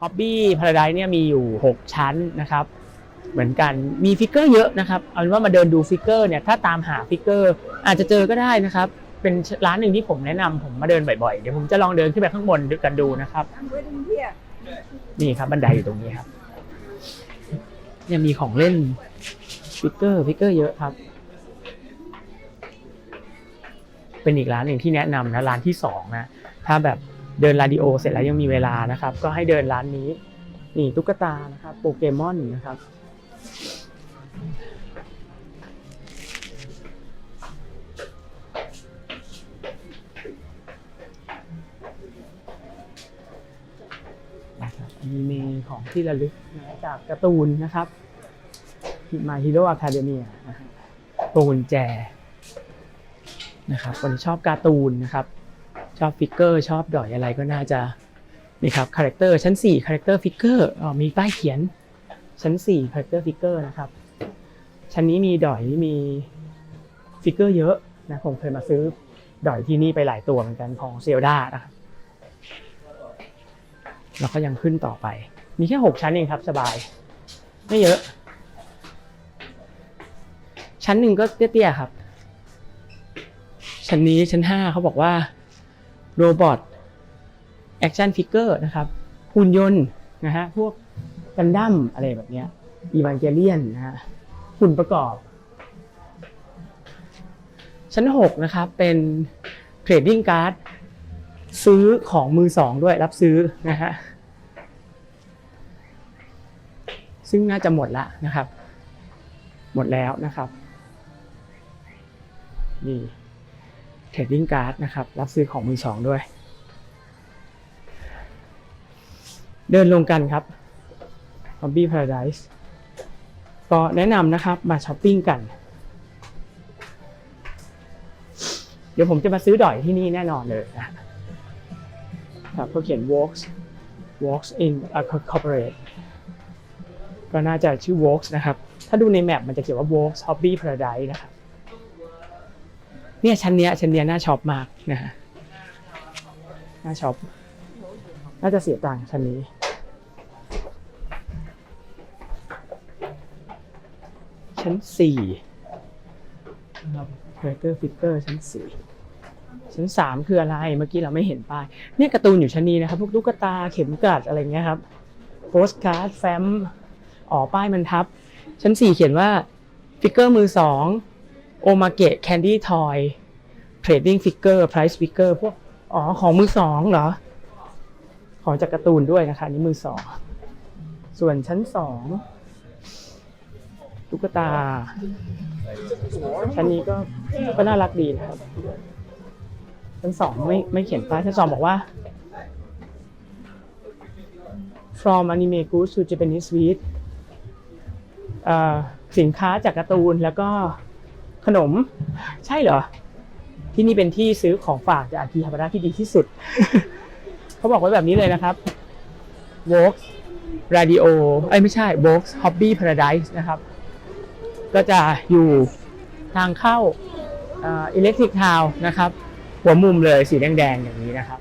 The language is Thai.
Hobby Paradise เนี่ยมีอยู่ 6 ชั้นนะครับ เหมือนกันมีฟิกเกอร์เยอะนะครับเอาเป็นว่ามาเดินดูฟิกเกอร์เนี่ยถ้าตามหาฟิกเกอร์อาจจะเจอก็ได้นะครับ เป็นร้านหนึ่งที่ผมแนะนำผมมาเดินบ่อยๆ เดี๋ยวผมจะลองเดินขึ้นไปข้างบนกันดูนะครับ I'm waiting here. นี่ครับบันไดอยู่ตรงนี้ครับเนี่ยมีของเล่นฟิกเกอร์ฟิกเกอร์เยอะครับ เป็นอีกร้านหนึ่งที่แนะนำนะร้านที่สองนะถ้าแบบ เดินร a ดิโอเสร็จแล้วยังมีเวลานะครับ ก็ให้เดินร้านนี้ นี่ตุ๊กตานะครับโปเกมอนนะครับนะครับอันนี้มีของที่ระลึกจากการ์ตูนนะครับ My Hero Academia นะฮะพวงกุญแจนะครับคนชอบการ์ตูนนะครับ ชอบฟิกเกอร์ชอบดอยอะไรก็น่าจะนี่ครับคาแรคเตอร์ชั้น4คาแรคเตอร์ฟิกเกอร์มีป้ายเขียนชั้น4คาแรคเตอร์ฟิกเกอร์นะครับชั้นนี้มีดอยมีฟิกเกอร์เยอะนะผมเคยมาซื้อดอยที่นี่ไปหลายตัวเหมือนกันของเซลดานะครับแล้วก็ยังขึ้นต่อไป มีแค่หกชั้นเองครับสบาย ไม่เยอะ ชั้นหนึ่งก็เตี้ยๆครับ ชั้นนี้ชั้นห้าเขาบอกว่า โรบอทแอคชั่นฟิกเกอร์นะครับหุ่นยนต์นะฮะพวกกันดั้มอะไรแบบเนี้ยอีวานเกเลียนนะฮะหุ่นประกอบ ชั้นหกนะครับ เป็นเทรดดิ้งการ์ดซื้อของมือสองด้วยรับซื้อนะฮะซึ่งน่าจะหมดละนะครับ หมดแล้วนะครับนี่ เทรดดิ้งการ์ดนะครับ รับซื้อของมือสองด้วย เดินลงกันครับ Hobby Paradise ก็แนะนำนะครับมาช้อปปิ้งกัน เดี๋ยวผมจะมาซื้อดอยที่นี่แน่นอนเลยนะครับเขาเขียน walks walks in a corporate ก็น่าจะชื่อ walks นะครับ ถ้าดูในแมปมันจะเขียนว่า walks hobby paradise นะครับ เนี่ยชั้นเนี้ยชั้นเนี้ยน่าช็อปมากนะฮะน่าช็อปน่าจะเสียตังค์ชั้นนี้ ชั้นสี่นะครับ character fitter ชั้นสี่ชั้นสามคืออะไรเมื่อกี้เราไม่เห็นป้ายเนี่ยการ์ตูนอยู่ชั้นนี้นะครับ พวกตุ๊กตาเข็มกลัดอะไรเงี้ยครับโปสการ์ดแฟ้มอ๋อป้ายมันทับ ชั้นสี่เขียนว่าฟิกเกอร์มือสอง โอมาเกะแคนดี้ทอยเทรดดิ้งฟิกเกอร์ไพรซ์ฟิกเกอร์พวกอ๋อของมือสองเหรอ ของจากการ์ตูนด้วยนะคะนี่มือสอง ส่วนชั้นสองตุ๊กตา ชั้นนี้ก็ก็น่ารักดีนะครับ ชั้นสองไม่ไม่เขียนป้ายชั้นสองบอกว่า from anime goods to Japanese sweet สินค้าจากการ์ตูนแล้วก็ ขนม ใช่เหรอ ที่นี่เป็นที่ซื้อของฝากจากอากิฮาบาระที่ดีที่สุด เขาบอกไว้แบบนี้เลยนะครับ Vox Radio เอ้ยไม่ใช่ Vox Hobby Paradise นะครับ ก็จะอยู่ทางเข้าอิเล็กทริกทาวนะครับ หัวมุมเลยสีแดงๆอย่างนี้นะครับ